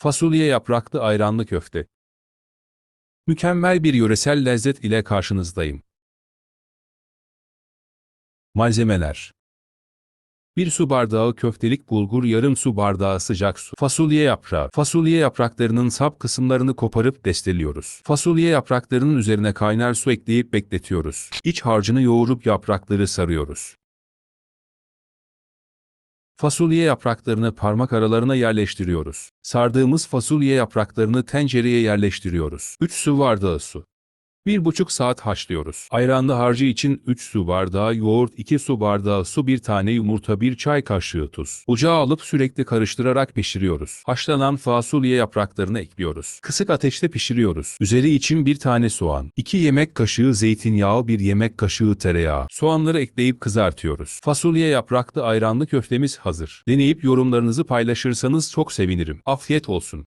Fasulye yapraklı ayranlı köfte. Mükemmel bir yöresel lezzet ile karşınızdayım. Malzemeler 1 su bardağı köftelik bulgur, yarım su bardağı sıcak su. Fasulye yaprağı. Fasulye yapraklarının sap kısımlarını koparıp desteliyoruz. Fasulye yapraklarının üzerine kaynar su ekleyip bekletiyoruz. İç harcını yoğurup yaprakları sarıyoruz. Fasulye yapraklarını parmak aralarına yerleştiriyoruz. Sardığımız fasulye yapraklarını tencereye yerleştiriyoruz. 3 su bardağı su. 1,5 saat haşlıyoruz. Ayranlı harcı için 3 su bardağı yoğurt, 2 su bardağı su, 1 tane yumurta, 1 çay kaşığı tuz. Ocağa alıp sürekli karıştırarak pişiriyoruz. Haşlanan fasulye yapraklarını ekliyoruz. Kısık ateşte pişiriyoruz. Üzeri için 1 tane soğan, 2 yemek kaşığı zeytinyağı, 1 yemek kaşığı tereyağı. Soğanları ekleyip kızartıyoruz. Fasulye yapraklı ayranlı köftemiz hazır. Deneyip yorumlarınızı paylaşırsanız çok sevinirim. Afiyet olsun.